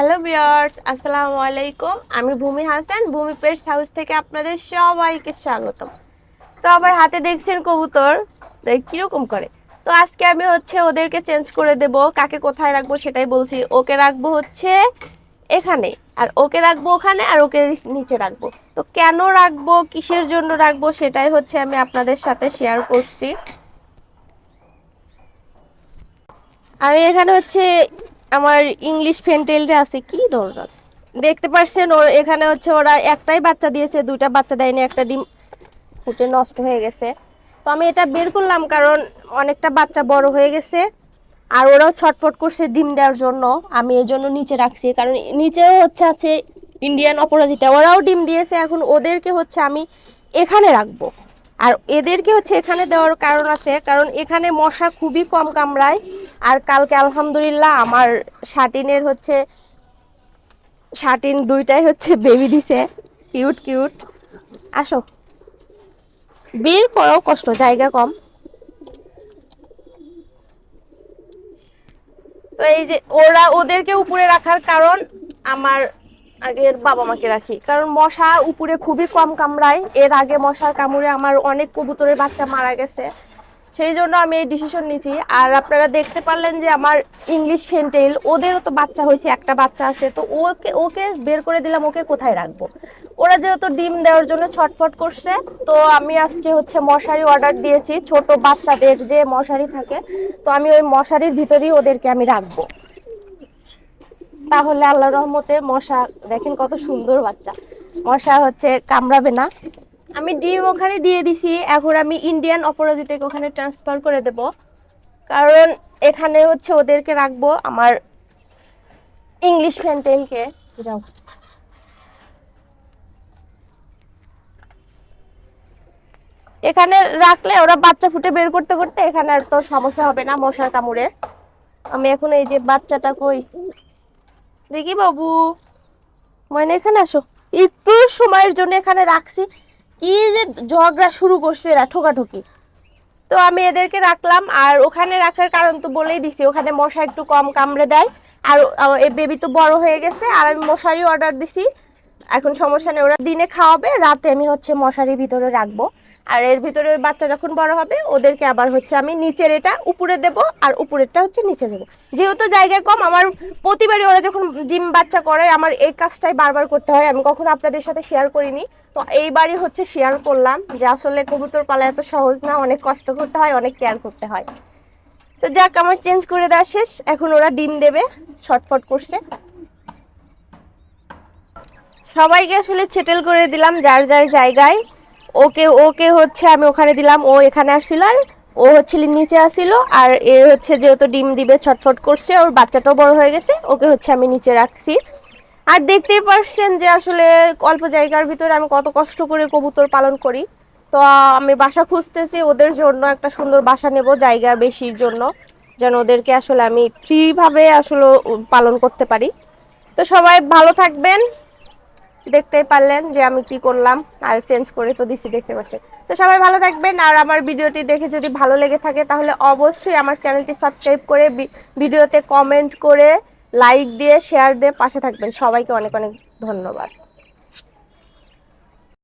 Hello বিয়ার্স আসসালামু আলাইকুম আমি ভূমি হাসান, ভূমি পেটস হাউস থেকে আপনাদের সবাইকে স্বাগতম। তো আবার হাতে দেখছেন কবুতর কীরকম করে? তো আজকে আমি হচ্ছে ওদেরকে চেঞ্জ করে দেব, কাকে কোথায় রাখব সেটাই বলছি। ওকে রাখব হচ্ছে এখানে, আর ওকে রাখব ওখানে, আর ওকে নিচে রাখব। তো কেন রাখব, কিসের জন্য রাখব সেটাই হচ্ছে আমি আপনাদের সাথে শেয়ার করছি। আমি এখানে হচ্ছে আমার ইংলিশ ফেন্টেলটা আছে, কি দরকার? দেখতে পাচ্ছেন, ওর এখানে হচ্ছে ওরা একটাই বাচ্চা দিয়েছে, দুইটা বাচ্চা দেয়নি, একটা ডিম ফুটে নষ্ট হয়ে গেছে। তো আমি এটা বের করলাম কারণ অনেকটা বাচ্চা বড় হয়ে গেছে, আর ওরাও ছটফট করছে ডিম দেওয়ার জন্য। আমি এই জন্য নিচে রাখছি, কারণ নিচেও হচ্ছে আছে ইন্ডিয়ান অপরাজিতা, ওরাও ডিম দিয়েছে, এখন ওদেরকে হচ্ছে আমি এখানে রাখব। আর এদেরকে হচ্ছে এখানে দেওয়ার কারণ আছে, কারণ এখানে মশা খুবই কম কামড়ায়। আর কালকে আলহামদুলিল্লাহ আমার শাটিনের হচ্ছে, শাটিন দুইটাই হচ্ছে বেবি দিছে। কিউট কিউট আসো। বের করাও কষ্ট, জায়গা কম। তো এই যে ওরা ওদেরকে উপরে রাখার কারণ আমার আগের বাবা মাকে রাখি। কারণ মশা উপরে খুবই কম কামড়ায়। এর আগে মশার কামড়ে আমার অনেক কবুতরের বাচ্চা মারা গেছে। সেই জন্য আমি এই ডিসিশন নিয়েছি আর আপনারা দেখতে পারলেন যে আমার ইংলিশ ফেন্টেল ওদেরও তো বাচ্চা হয়েছে, একটা বাচ্চা আছে। তো ওকে ওকে বের করে দিলাম, ওকে কোথায় রাখব? ওরা যেহেতু ডিম দেওয়ার জন্য ছটফট করছে, তো আমি আজকে হচ্ছে মশারি অর্ডার দিয়েছি। ছোট বাচ্চাদের যে মশারি থাকে, তো আমি ওই মশারির ভিতরেই ওদেরকে আমি রাখব। তাহলে আল্লাহ রহমতে মশা, দেখেন কত সুন্দর বাচ্চা। মশা হচ্ছে কামড়াবে না। আমি ডিম ওখানে দিয়ে দিছি, এখন আমি ইন্ডিয়ান অপরাজিতাকে ওখানে ট্রান্সফার করে দেব। কারণ এখানে হচ্ছে ওদেরকে রাখব আমার ইংলিশ ফ্যান্টেলকে যাও। এখানে রাখলে ওরা বাচ্চা ফুটে বের করতে করতে এখানে আর তো সমস্যা হবে না মশার কামড়ে। আমি এখন এই যে বাচ্চাটা কই? দেখি বাবু। মানে এখানে আসো। একটু সময়ের জন্য এখানে রাখছি। কি যে ঝগড়া শুরু করছে এরা, ঠোকাঠুকি। তো আমি এদেরকে রাখলাম, আর ওখানে রাখার কারণ তো বলেই দিছি। ওখানে মশা একটু কম কামড়ে দেয়। আর এই বেবি তো বড় হয়ে গেছে, আর আমি মশারি অর্ডার দিছি। এখন সমস্যা নেই, ওরা দিনে খাওয়াবে, রাতে আমি হচ্ছে মশারির ভিতরে রাখব। আর এর ভিতরে বাচ্চা যখন বড় হবে, ওদেরকে আবার হচ্ছে আমি নিচের এটা উপরে দেব আর উপরেরটা হচ্ছে নিচে দেবো। যেহেতু জায়গা কম, আমার প্রতিবারই ওরা যখন ডিম বাচ্চা করে, আমার এই কাজটাই বারবার করতে হয়। আমি কখনো আপনাদের সাথে শেয়ার করিনি। তো এইবারই হচ্ছে শেয়ার করলাম যে আসলে কবুতর পালা এত সহজ না, অনেক কষ্ট করতে হয়, অনেক কেয়ার করতে হয়। তো যাক, আমার চেঞ্জ করে দেওয়া শেষ। এখন ওরা ডিম দেবে, ছটফট করছে। সবাইকে আসলে সেটেল করে দিলাম যার যার জায়গায়। ওকে ওকে হচ্ছে আমি ওখানে দিলাম, ও এখানে আসছিল আর ও হচ্ছে নিচে আসছিল আর এ হচ্ছে যেহেতু ডিম দিবে, ছটফট করছে, ওর বাচ্চাটাও বড় হয়ে গেছে, ওকে হচ্ছে আমি নিচে রাখছি। আর দেখতেই পারছেন যে আসলে অল্প জায়গার ভিতরে আমি কত কষ্ট করে কবুতর পালন করি। তো আমি বাসা খুঁজতেছি, ওদের জন্য একটা সুন্দর বাসা নেব, জায়গা বেশির জন্য, যেন ওদেরকে আসলে আমি ফ্রিভাবে আসলে পালন করতে পারি। তো সবাই ভালো থাকবেন। দেখতেই পারলেন যে আমি কি করলাম, আর চেঞ্জ করে তো দিছি দেখতে পাচ্ছেন তো সবাই ভালো থাকবেন, আর আমার ভিডিওটি দেখে যদি ভালো লেগে থাকে তাহলে অবশ্যই আমার চ্যানেলটি সাবস্ক্রাইব করে ভিডিওতে কমেন্ট করে লাইক দিয়ে শেয়ার দিয়ে পাশে থাকবেন। সবাইকে অনেক অনেক ধন্যবাদ।